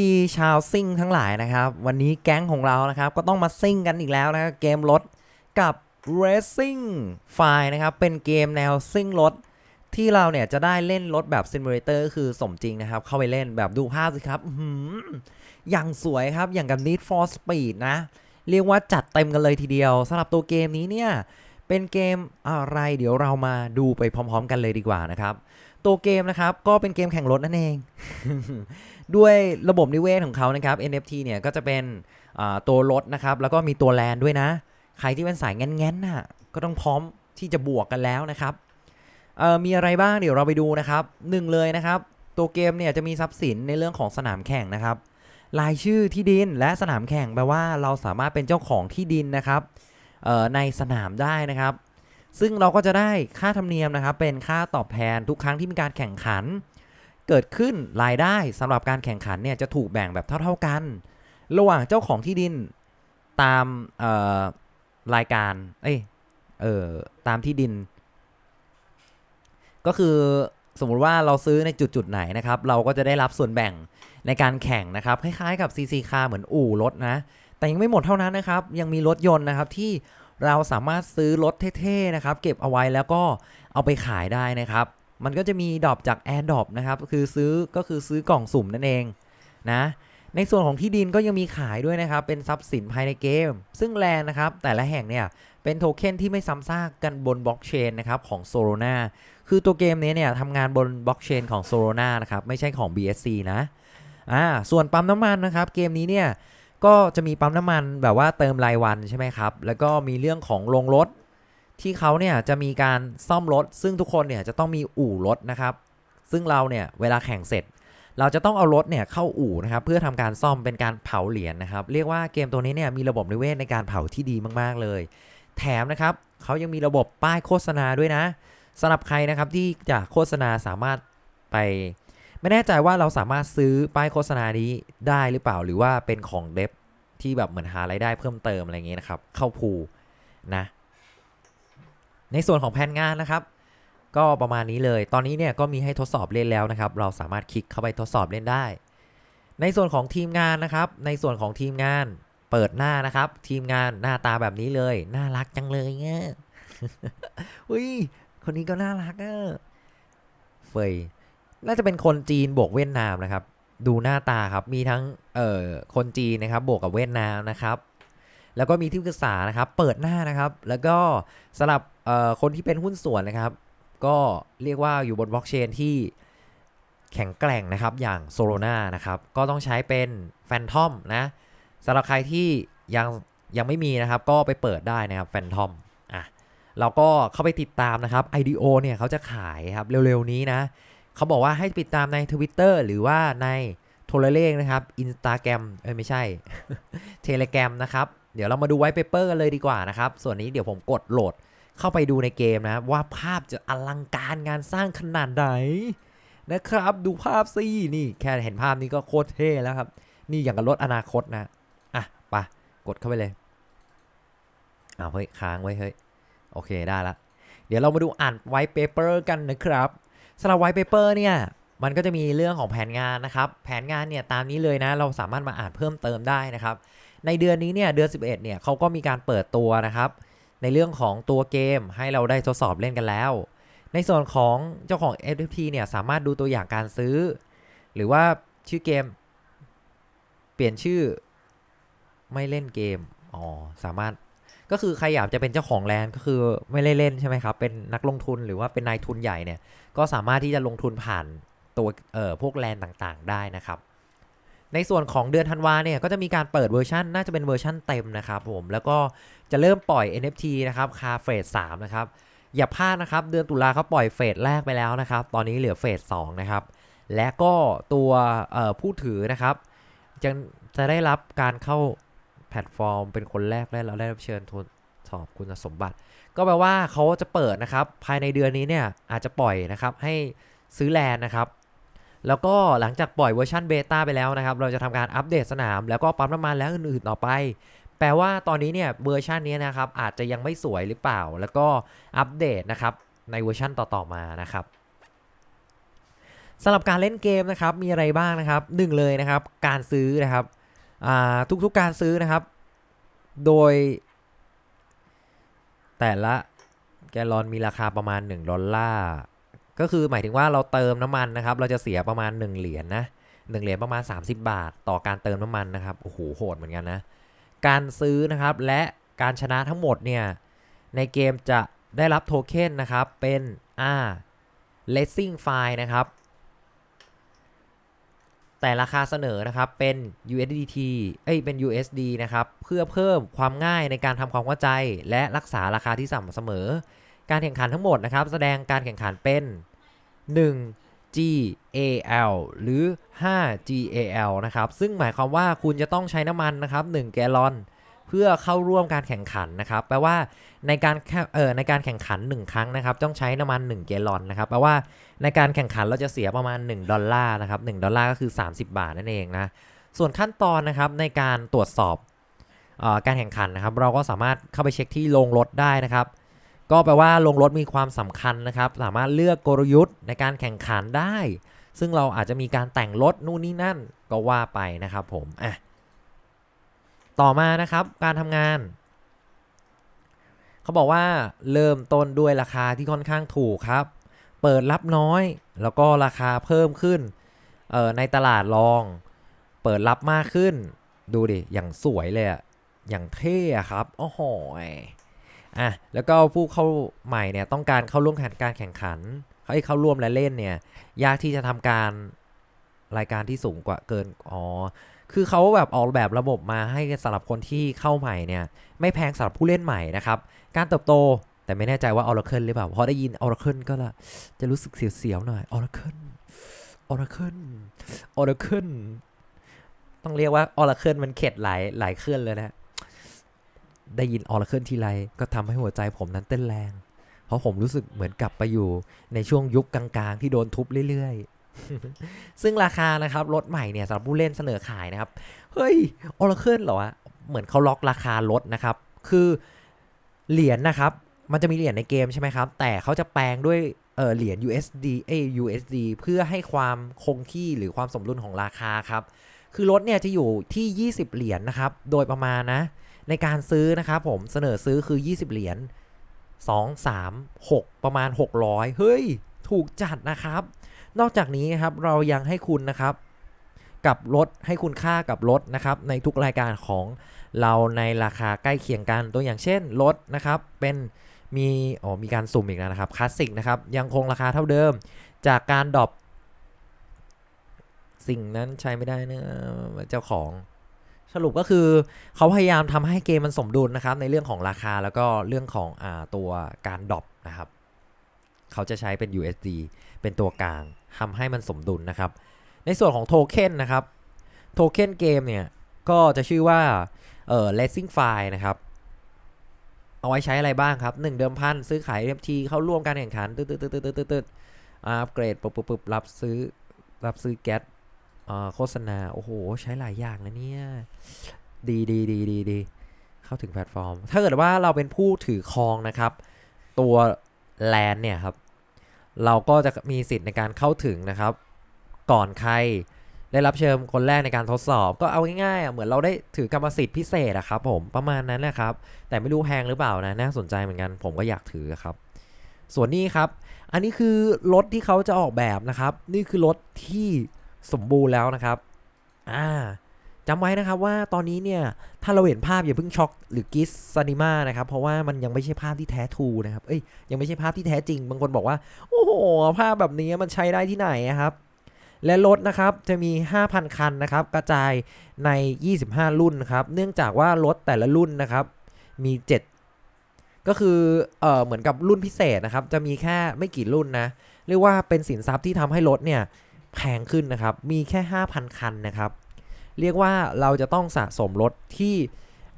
ดีชาวซิ่งทั้งหลายนะครับ วันนี้แก๊งของเรานะครับ ก็ต้องมาซิ่งกันอีกแล้วนะครับเกมรถกับ Racing f i นะครับ เป็นเกมแนวซิ่งรถ ที่เราเนี่ยจะได้เล่นรถแบบซิมูเลเตอร์คือสมจริงนะครับ เข้าไปเล่นแบบดูภาพสิครับอื้อหืออย่างสวยครับอย่างกับ Need for Speed นะ เรียกว่าจัดเต็มกันเลยทีเดียวสำหรับตัวเกมนี้เนี่ยเป็นเกมอะไรเดี๋ยวเรามาดูไปพร้อม ๆ กันเลยดีกว่านะครับ ตัวเกมนะครับ ก็เป็นเกมแข่งรถนั่นเอง ด้วยระบบนิเวศของเขานะครับ NFT เนี่ยก็จะเป็นตัวรถนะครับ แล้วก็มีตัวแลนด้วยนะ ใครที่เป็นสายแง้นๆน่ะก็ต้องพร้อมที่จะบวกกันแล้วนะครับมีอะไรบ้างเดี๋ยวเราไปดูนะครับหนึ่งเลยนะครับ ตัวเกมเนี่ยจะมีทรัพย์สินในเรื่องของสนามแข่งนะครับรายชื่อที่ดินและสนามแข่งแปลว่าเราสามารถเป็นเจ้าของที่ดินนะครับในสนามได้นะครับ ซึ่งเราก็จะได้ค่าธรรมเนียมนะครับ เป็นค่าตอบแทนทุกครั้งที่มีการแข่งขัน เกิดขึ้นรายได้สำหรับการแข่งขันเนี่ยจะถูกแบ่งแบบเท่า ๆกัน ระหว่างเจ้าของที่ดินตามเอ่อรายการ เอ้ย เออตามที่ดิน ก็คือสมมุติว่าเราซื้อในจุดจุดๆไหนนะครับ เราก็จะได้รับส่วนแบ่งในการแข่งนะครับ คล้ายๆกับ CC car เหมือนอู่รถนะ แต่ยังไม่หมดเท่านั้นนะครับ ยังมีรถยนต์นะครับที่ เราสามารถซื้อรถเท่ๆนะครับ เก็บเอาไว้แล้วก็เอาไปขายได้นะครับ มันก็จะมีดรอปจาก Air d r o p นะครับคือซื้อก็คือซื้อกล่องสุ่มนั่นเองนะในส่วนของที่ดินก็ยังมีขายด้วยนะครับ เป็นทรัพย์สินภายในเกม ซึ่งแลนนะครับ แต่ละแห่งเนี่ย เป็นโทเค็นที่ไม่ซ้ำซากกันบนบล็อกเชนนะครับของ Solana คือตัวเกมนี้เนี่ยทำงานบนบล็อกเชนของ Solana นะครับ ไม่ใช่ของ BSC นะอ่าส่วนปั๊มน้ำมันนะครับ เกมนี้เนี่ย ก็จะมีปั๊มน้ำมันแบบว่าเติมรายวันใช่ไหมครับ แล้วก็มีเรื่องของโรงรถ ที่เขาเนี่ยจะมีการซ่อมรถ ซึ่งทุกคนเนี่ยจะต้องมีอู่รถนะครับ ซึ่งเราเนี่ยเวลาแข่งเสร็จ เราจะต้องเอารถเนี่ยเข้าอู่นะครับ เพื่อทำการซ่อมเป็นการเผาเหรียญนะครับ เรียกว่าเกมตัวนี้เนี่ยมีระบบนิเวศในการเผาที่ดีมากๆเลย แถมนะครับเขายังมีระบบป้ายโฆษณาด้วยนะสำหรับใครนะครับที่จะโฆษณาสามารถไป ไม่แน่ใจว่าเราสามารถซื้อป้ายโฆษณานี้ได้หรือเปล่าหรือว่าเป็นของเดฟที่แบบเหมือนหารายได้เพิ่มเติมอะไรเงี้ยนะครับ เข้าพูนะ ในส่วนของแผนงานนะครับ ก็ประมาณนี้เลย ตอนนี้เนี่ยก็มีให้ทดสอบเล่นแล้วนะครับ เราสามารถคลิกเข้าไปทดสอบเล่นได้ ในส่วนของทีมงานนะครับ ในส่วนของทีมงานเปิดหน้านะครับ ทีมงานหน้าตาแบบนี้เลย น่ารักจังเลยเงี้ยอุ้ยคนนี้ก็น่ารักอะเฟย น่าจะเป็นคนจีนบวกเวียดนามนะครับ ดูหน้าตาครับมีทั้งเอ่อคนจีนนะครับบวกกับเวียดนามนะครับแล้วก็มีที่ปรึกษานะครับเปิดหน้านะครับ แล้วก็สำหรับเอ่อคนที่เป็นหุ้นส่วนนะครับ ก็เรียกว่าอยู่บนบล็อกเชนที่แข็งแกร่งนะครับอย่างโซโลนานะครับก็ต้องใช้เป็นแฟนทอมนะสำหรับใครที่ยังยังไม่มีนะครับ ก็ไปเปิดได้นะครับแฟนทอมอะเราก็เข้าไปติดตามนะครับ IDO เนี่ยเขาจะขายครับเร็วๆนี้นะ เขาบอกว่าให้ติดตามใน Twitter หรือว่าในโทรเลขนะครับ Instagram เอ้ยไม่ใช่ Telegram นะครับ เดี๋ยวเรามาดูไวท์เปเปอร์กันเลยดีกว่านะครับ ส่วนนี้เดี๋ยวผมกดโหลดเข้าไปดูในเกมนะว่าภาพจะอลังการงานสร้างขนาดไหนนะครับ ดูภาพสินี่แค่เห็นภาพนี้ก็โคตรเท่แล้วครับ นี่อย่างกับรถอนาคตนะอะปะกดเข้าไปเลยอ้าวเฮ้ยค้างไว้เฮ้ยโอเคได้ละเดี๋ยวเรามาดูอ่านไวท์เปเปอร์กันนะครับ สำหรับไวท์เปเปอร์เนี่ยมันก็จะมีเรื่องของแผนงานนะครับ แผนงานเนี่ยตามนี้เลยนะ เราสามารถมาอ่านเพิ่มเติมได้นะครับ ในเดือนนี้เนี่ยเดือน 11เนี่ยเขาก็มีการเปิดตัวนะครับ ในเรื่องของตัวเกมให้เราได้ทดสอบเล่นกันแล้ว ในส่วนของเจ้าของ FFT เนี่ยสามารถดูตัวอย่างการซื้อ หรือว่าชื่อเกม เปลี่ยนชื่อไม่เล่นเกมอ๋อสามารถ ก็คือใครอยากจะเป็นเจ้าของแลนด์ก็คือไม่เล่นใช่ไหมครับ เป็นนักลงทุนหรือว่าเป็นนายทุนใหญ่เนี่ย ก็สามารถที่จะลงทุนผ่านตัวเอ่อพวกแลนด์ต่างๆ ได้นะครับ ในส่วนของเดือนธันวาเนี่ยก็จะมีการเปิดเวอร์ชันน่าจะเป็นเวอร์ชันเต็มนะครับผม แล้วก็จะเริ่มปล่อย NFT นะครับคาเฟส3นะครับอย่าพลาดนะครับ เดือนตุลาเขาปล่อยเฟสแรกไปแล้วนะครับ ตอนนี้เหลือเฟส2นะครับ และก็ตัวผู้ถือนะครับจะจะได้รับการเข้า แพลตฟอร์ม เป็นคนแรกและเราได้รับเชิญทดสอบคุณสมบัติ ก็แปลว่าเขาจะเปิดนะครับ ภายในเดือนนี้เนี่ยอาจจะปล่อยนะครับให้ซื้อแลนนะครับ แล้วก็หลังจากปล่อยเวอร์ชันเบต้าไปแล้วนะครับ เราจะทำการอัปเดตสนาม แล้วก็ปั๊มน้ำมันแล้วอื่นๆต่อไป แปลว่าตอนนี้เนี่ยเวอร์ชันนี้นะครับอาจจะยังไม่สวยหรือเปล่า แล้วก็อัปเดตนะครับในเวอร์ชันต่อๆมานะครับสำหรับการเล่นเกมนะครับมีอะไรบ้างนะครับหนึ่งเลยนะครับการซื้อนะครับ ทุกๆการซื้อนะครับ โดย แต่ละแกลลอนมีราคาประมาณ 1 ดอลลาร์ ก็คือหมายถึงว่าเราเติมน้ำมันนะครับ เราจะเสียประมาณ 1 เหรียญนนะ1เหรียญประมาณ 30 บาท ต่อการเติมน้ำมันนะครับ โอ้โห โหดเหมือนกันนะ การซื้อนะครับและการชนะทั้งหมดเนี่ย ในเกมจะได้รับโทเค็นนะครับ เป็นอ่า Racing File นะครับ แต่ราคาเสนอนะครับเป็น USDT เอ้ยเป็น USD นะครับเพื่อเพิ่มความง่ายในการทำความเข้าใจ และรักษาราคาที่สม่ำเสมอ การแข่งขันทั้งหมดนะครับ แสดงการแข่งขันเป็น 1 GAL หรือ 5 GAL นะครับซึ่งหมายความว่าคุณจะต้องใช้น้ำมันนะครับ 1 แกลลอน เพื่อเข้าร่วมการแข่งขันนะครับ แปลว่าในการแข่เอ่อในการแข่งขัน 1 ครั้งนะครับ ต้องใช้น้ำมัน1แกลอนนะครับ แปลว่าในการแข่งขันเราจะเสียประมาณ 1 ดอลลาร์นะครับ1ดอลลาร์ก็คือ 30 บาทนั่นเองนะ ส่วนขั้นตอนนะครับในการตรวจสอบเออการแข่งขันนะครับ เราก็สามารถเข้าไปเช็คที่โรงรถได้นะครับ ก็แปลว่าโรงรถมีความสำคัญนะครับ สามารถเลือกกลยุทธ์ในการแข่งขันได้ ซึ่งเราอาจจะมีการแต่งรถนู่นนี่นั่นก็ว่าไปนะครับผมอะ ต่อมานะครับการทำงาน เขาบอกว่าเริ่มต้นด้วยราคาที่ค่อนข้างถูกครับ เปิดรับน้อย แล้วก็ราคาเพิ่มขึ้นออในตลาดรอง เปิดรับมากขึ้น ดูดิ อย่างสวยเลยอะอย่างเท่อะครับโอ้โหยอะแล้วก็ผู้เข้าใหม่เนี่ยต้องการเข้าร่วมการแข่งขันเขาเข้าร่วมและเล่นเนี่ยยากที่จะทำการ รายการที่สูงกว่าเกินอ๋อคือเขาแบบออกแบบระบบมาให้สำหรับคนที่เข้าใหม่เนี่ย ไม่แพงสำหรับผู้เล่นใหม่นะครับ การเติบโตแต่ไม่แน่ใจว่า Oracle หรือเปล่าพอได้ยิน Oracle ก็ละจะรู้สึกเสียวๆหน่อย Oracle Oracle Oracle ต้องเรียกว่า Oracle มันเข็ดหลายหลายเคลื่อนเลยนะได้ยิน Oracle ทีไรก็ทำให้หัวใจผมนั้นเต้นแรง เพราะผมรู้สึกเหมือนกลับไปอยู่ในช่วงยุคกลางๆ ที่โดนทุบเรื่อยๆ ซึ่งราคานะครับรถใหม่เนี่ยสำหรับผู้เล่นเสนอขายนะครับ เฮ้ย Oracle เหรอวะเหมือนเขาล็อกราคารถนะครับ คือเหรียญนะครับ มันจะมีเหรียญในเกมใช่ไหมครับ แต่เขาจะแปลงด้วยเออเหรียญ USD เอ USD เพื่อให้ความคงที่หรือความสมดุลของราคาครับ คือรถเนี่ยจะอยู่ที่ 20 เหรียญนะครับ โดยประมาณนะ ในการซื้อนะครับผมเสนอซื้อคือ 20 เหรียญ2 3 6 ประมาณ 600 เฮ้ย ถูกจัดนะครับ นอกจากนี้นะครับเรายังให้คุณนะครับกับรถให้คุณค่ากับรถนะครับในทุกรายการของเราในราคาใกล้เคียงกันตัวอย่างเช่นรถนะครับเป็นมีอ๋อมีการสุ่มอีกแล้วนะครับคลาสสิกนะครับยังคงราคาเท่าเดิม จากการดรอปสิ่งนั้นใช้ไม่ได้นะเจ้าของสรุปก็คือเขาพยายามทำให้เกมมันสมดุลนะครับในเรื่องของราคาแล้วก็เรื่องของอ่าตัวการดรอปนะครับ เขาจะใช้เป็น USD เป็นตัวกลางทำให้มันสมดุลนะครับ ในส่วนของโทเค็นนะครับ โทเค็นเกมเนี่ย ก็จะชื่อว่าเอ่อ Racing File นะครับ เอาไว้ใช้อะไรบ้างครับ 1 เดิมพัน ซื้อขาย NFT เข้าร่วมการแข่งขัน ตึ๊ดตึ๊ดตึ๊ดตึ๊ดตึ๊ดตึ๊ดอัปเกรดปุ๊บปุ๊บปุ๊บรับซื้อ รับซื้อแก๊สอ่าโฆษณา โอ้โห ใช้หลายอย่างนะเนี่ย ดีดีดีดีดี เข้าถึงแพลตฟอร์ม ถ้าเกิดว่าเราเป็นผู้ถือครองนะครับ ตัว แลนด์เนี่ยครับเราก็จะมีสิทธิ์ในการเข้าถึงนะครับ ก่อนใครได้รับเชิญคนแรกในการทดสอบ ก็เอาง่ายๆอะเหมือนเราได้ถือกรรมสิทธิ์พิเศษอะครับผมประมาณนั้นแหละครับ แต่ไม่รู้แพงหรือเปล่านะน่าสนใจเหมือนกัน ผมก็อยากถือครับ ส่วนนี้ครับ อันนี้คือรถที่เขาจะออกแบบนะครับ นี่คือรถที่สมบูรณ์แล้วนะครับ อ่า จำไว้นะครับว่าตอนนี้เนี่ย ถ้าเราเห็นภาพอย่าเพิ่งช็อกหรือกิสซานิมานะครับ เพราะว่ามันยังไม่ใช่ภาพที่แท้ทูนะครับ เอ้ยยังไม่ใช่ภาพที่แท้จริง บางคนบอกว่า โอ้โห ภาพแบบนี้มันใช้ได้ที่ไหนครับ และรถนะครับจะมี 5,000 คันนะครับ กระจายใน 25 รุ่นครับ เนื่องจากว่ารถแต่ละรุ่นนะครับ มี 7 ก็คือเออเหมือนกับรุ่นพิเศษนะครับ จะมีแค่ไม่กี่รุ่นนะเรียกว่าเป็นสินทรัพย์ที่ทำให้รถเนี่ยแพงขึ้นนะครับ มีแค่ 5,000 คันนะครับ เรียกว่าเราจะต้องสะสมรถที่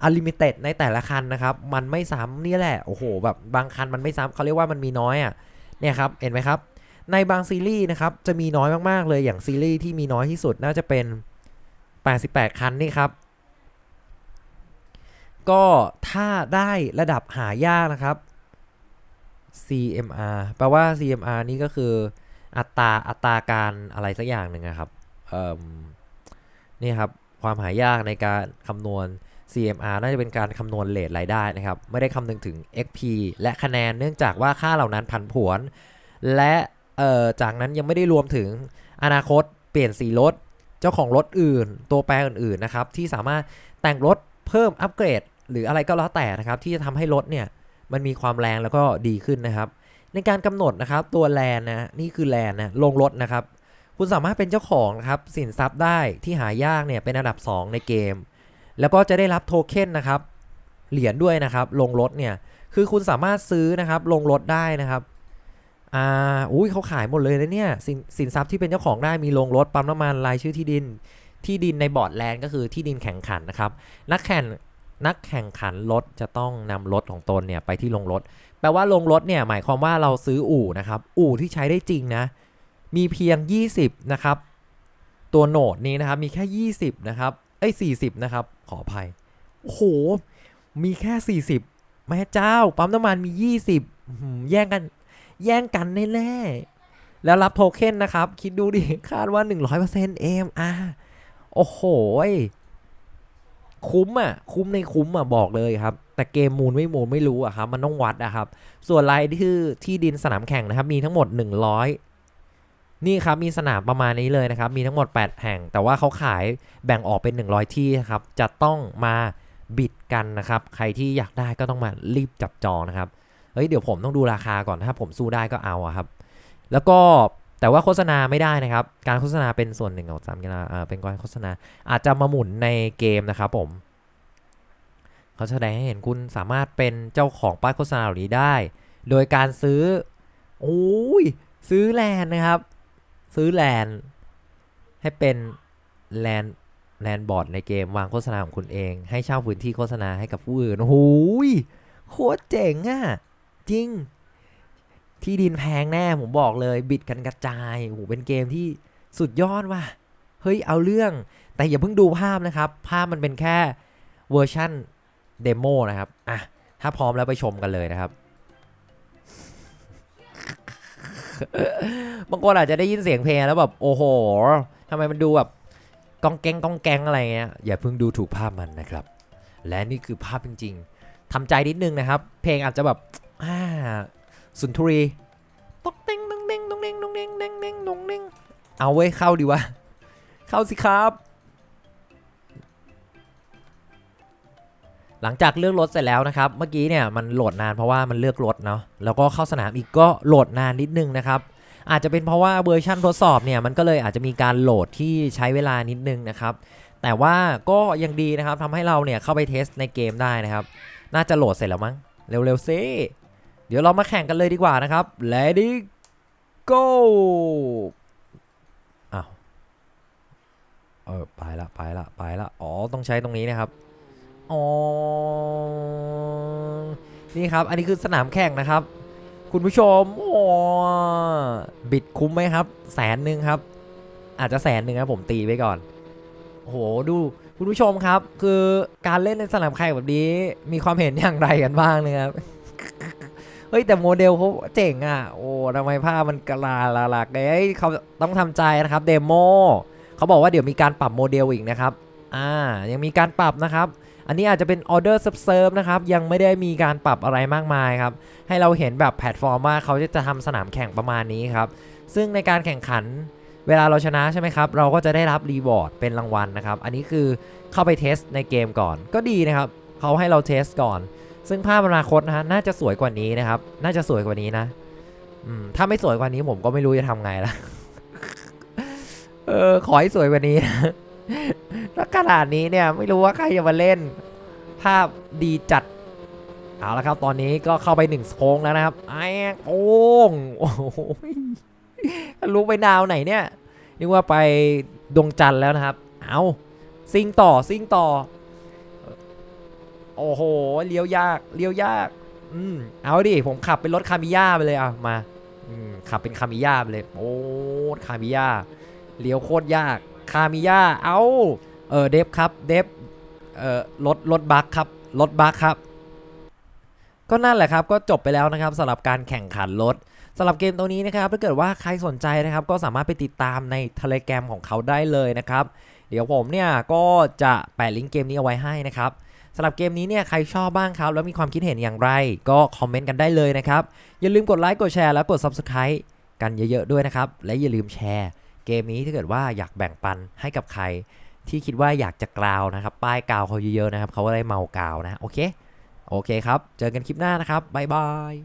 อลิมิเต็ดในแต่ละคันนะครับ มันไม่ซ้ำนี่แหละ โอ้โห แบบบางคันมันไม่ซ้ำเขาเรียกว่ามันมีน้อยอะ เนี่ยครับ เห็นไหมครับ ในบางซีรีส์นะครับ จะมีน้อยมากๆเลย อย่างซีรีส์ที่มีน้อยที่สุดน่าจะเป็น 88 คันนี่ครับ ก็ถ้าได้ระดับหายากนะครับ CMR แปลว่า CMR นี่ก็คืออัตราอัตราการอะไรสักอย่างหนึ่งนะครับ เอ่ม นี่ครับความหายากในการคำนวณ CMR น่าจะเป็นการคำนวณเลทรายได้นะครับ ไม่ได้คำนึงถึง XP และคะแนนเนื่องจากว่าค่าเหล่านั้นผันผวน และจากนั้นยังไม่ได้รวมถึงอนาคตเปลี่ยนสีรถ เจ้าของรถอื่น ตัวแปรอื่นๆนะครับ ที่สามารถแต่งรถเพิ่มอัปเกรด หรืออะไรก็แล้วแต่นะครับ ที่จะทำให้รถเนี่ยมันมีความแรงแล้วก็ดีขึ้นนะครับ ในการกำหนดนะครับตัวแลนนะนี่คือแลนนะลงรถนะครับ คุณสามารถเป็นเจ้าของนะครับสินทรัพย์ได้ที่หายากเนี่ยเป็นอันดับ 2 ในเกม แล้วก็จะได้รับโทเค็นนะครับเหรียญด้วยนะครับลงรถเนี่ยคือคุณสามารถซื้อนะครับลงรถได้นะครับอ่าอุ้ยเขาขายหมดเลยนะเนี่ยสินสินทรัพย์ที่เป็นเจ้าของได้มีลงรถปั๊มน้ำมันรายชื่อที่ดินที่ดินในบอร์ดแลนด์ก็คือที่ดินแข่งขันนะครับนักแข่งนักแข่งขันรถจะต้องนำรถของตนเนี่ยไปที่ลงรถ แปลว่าลงรถเนี่ยหมายความว่าเราซื้ออู่นะครับอู่ที่ใช้ได้จริงนะ มีเพียง 20 นะครับ ตัวโหนดนี้นะครับ มีแค่ 20 นะครับเอ้ย40 นะครับ ขออภัย โอ้โห มีแค่ 40 แม่เจ้า ปั๊มน้ำมันมี 20 แย่งกัน แย่งกันแน่ๆแล้วรับโทเค็นนะครับ คิดดูดิ คาดว่า 100% AMR โอ้โห คุ้มอะ คุ้มในคุ้มอะ บอกเลยครับ แต่เกมมูลไม่มูลไม่รู้อะครับ มันต้องวัดอะครับ ส่วนรายที่ที่ดินสนามแข่งนะครับ มีทั้งหมด100 นี่ครับมีสนามประมาณนี้เลยนะครับ มีทั้งหมด 8 แห่ง แต่ว่าเขาขายแบ่งออกเป็น 100 ที่ครับ จะต้องมาบิดกันนะครับ ใครที่อยากได้ก็ต้องมารีบจับจองนะครับ เฮ้ยเดี๋ยวผมต้องดูราคาก่อนถ้าผมสู้ได้ก็เอาอะครับ แล้วก็แต่ว่าโฆษณาไม่ได้นะครับ การโฆษณาเป็นส่วนหนึ่งของสามกีฬาเป็นการโฆษณาอาจจะมาหมุนในเกมนะครับผมเขาแสดงให้เห็นคุณสามารถเป็นเจ้าของป้ายโฆษณาเหล่านี้ได้ โดยการซื้อโอ้ยซื้อแลนนะครับ ซื้อแลนให้เป็นแลนแลนบอร์ดในเกมวางโฆษณาของคุณเอง ให้เช่าพื้นที่โฆษณาให้กับผู้อื่นโอ้โหยโคตรเจ๋งอะ่ะ จริง ที่ดินแพงแน่ผมบอกเลย บิดกันกระจายโอ้โหเป็นเกมที่สุดยอดว่ะเฮ้ยเอาเรื่อง แต่อย่าเพิ่งดูภาพนะครับ ภาพมันเป็นแค่เวอร์ชั่นเดโมนะครับอะถ้าพร้อมแล้วไปชมกันเลยนะครับ บางคนอาจจะได้ยินเสียงเพลงแล้วแบบโอ้โหทำไมมันดูแบบกองแกงกองแกงอะไรเงี้ยอย่าเพิ่งดูถูกภาพมันนะครับ และนี่คือภาพจริง ๆทำใจนิดนึงนะครับ เพลงอาจจะแบบอ่าสุนทรีตอกเต้งตงเต้งตงเต้งตงเต้งเต็งเต้งตงเต้งเอาไว้ยเข้าดีวะเข้าสิครับ หลังจากเลือกรถเสร็จแล้วนะครับ เมื่อกี้เนี่ยมันโหลดนานเพราะว่ามันเลือกรถเนาะแล้วก็เข้าสนามอีกก็โหลดนานนิดนึงนะครับอาจจะเป็นเพราะว่าเวอร์ชันทดสอบเนี่ยมันก็เลยอาจจะมีการโหลดที่ใช้เวลานิดนึงนะครับแต่ว่าก็ยังดีนะครับทำให้เราเนี่ยเข้าไปเทสในเกมได้นะครับ น่าจะโหลดเสร็จแล้วมั้งเร็วๆซิเดี๋ยวเรามาแข่งกันเลยดีกว่านะครับ Ready go อ้าวเออไปละไปละไปละอ๋อต้องใช้ตรงนี้นะครับ อ๋อ นี่ครับ อันนี้คือสนามแข่งนะครับ คุณผู้ชมโอ้บิดคุ้มไหมครับ แสนหนึ่งครับ อาจจะแสนหนึ่งครับผมตีไว้ก่อนโหดูคุณผู้ชมครับ คือการเล่นในสนามแข่งแบบนี้ มีความเห็นอย่างไรกันบ้างเนี่ยครับเฮ้ยแต่โมเดลเขาเจ๋งอะ โอ้ทำไมภาพมันกระลาลาลักเอ้ยเขาต้องทำใจนะครับเดโมเขาบอกว่าเดี๋ยวมีการปรับโมเดลอีกนะครับ อ่า ยังมีการปรับนะครับ อันนี้อาจจะเป็นออเดอร์เซิร์ฟนะครับ ยังไม่ได้มีการปรับอะไรมากมายครับ ให้เราเห็นแบบแพลตฟอร์มว่าเขาจะทำสนามแข่งประมาณนี้ครับ ซึ่งในการแข่งขันเวลาเราชนะใช่ไหมครับ เราก็จะได้รับรีวอร์ดเป็นรางวัลนะครับ อันนี้คือเข้าไปเทสในเกมก่อน ก็ดีนะครับ เขาให้เราเทสก่อน ซึ่งภาพอนาคตนะฮะ น่าจะสวยกว่านี้นะครับ น่าจะสวยกว่านี้นะ ถ้าไม่สวยกว่านี้ผมก็ไม่รู้จะทำไงละ เออ ขอให้สวยกว่านี้นะ ถ้าขนาดนี้เนี่ยไม่รู้ว่าใครจะมาเล่น ภาพดีจัด เอาละครับ ตอนนี้ก็เข้าไปหนึ่งโค้งแล้วนะครับ ไอ้โอ้งโอ้โหรู้ไปดาวไหนเนี่ยนึกว่าไปดวงจันทร์แล้วนะครับ เอาซิงต่อซิงต่อ โอ้โหเลี้ยวยากเลี้ยวยาก อืมเอาดิผมขับเป็นรถคามิย่าไปเลยอะมาอืมขับเป็นคามิย่าไปเลย โอ้คามิย่าเลี้ยวโคตรยาก คามิย่าเอา เออเดฟครับเดฟเออรถรถบัคครับรถบัคครับ ก็นั่นแหละครับก็จบไปแล้วนะครับสำหรับการแข่งขันรถสำหรับเกมตัวนี้นะครับถ้าเกิดว่าใครสนใจนะครับ ก็สามารถไปติดตามใน Telegram ของเขาได้เลยนะครับ เดี๋ยวผมเนี่ยก็จะแปะลิงก์เกมนี้เอาไว้ให้นะครับสำหรับเกมนี้เนี่ยใครชอบบ้างครับ แล้วมีความคิดเห็นอย่างไร ก็คอมเมนต์กันได้เลยนะครับ อย่าลืมกดไลค์กดแชร์แล้วกด Subscribe กันเยอะๆด้วยนะครับ และอย่าลืมแชร์ เกมนี้ถ้าเกิดว่าอยากแบ่งปันให้กับใคร ที่คิดว่าอยากจะกล่าวนะครับ ป้ายกาวเขาเยอะๆนะครับเขาก็ได้เมากาวนะ โอเค โอเคครับ เจอกันคลิปหน้านะครับ บ๊ายบาย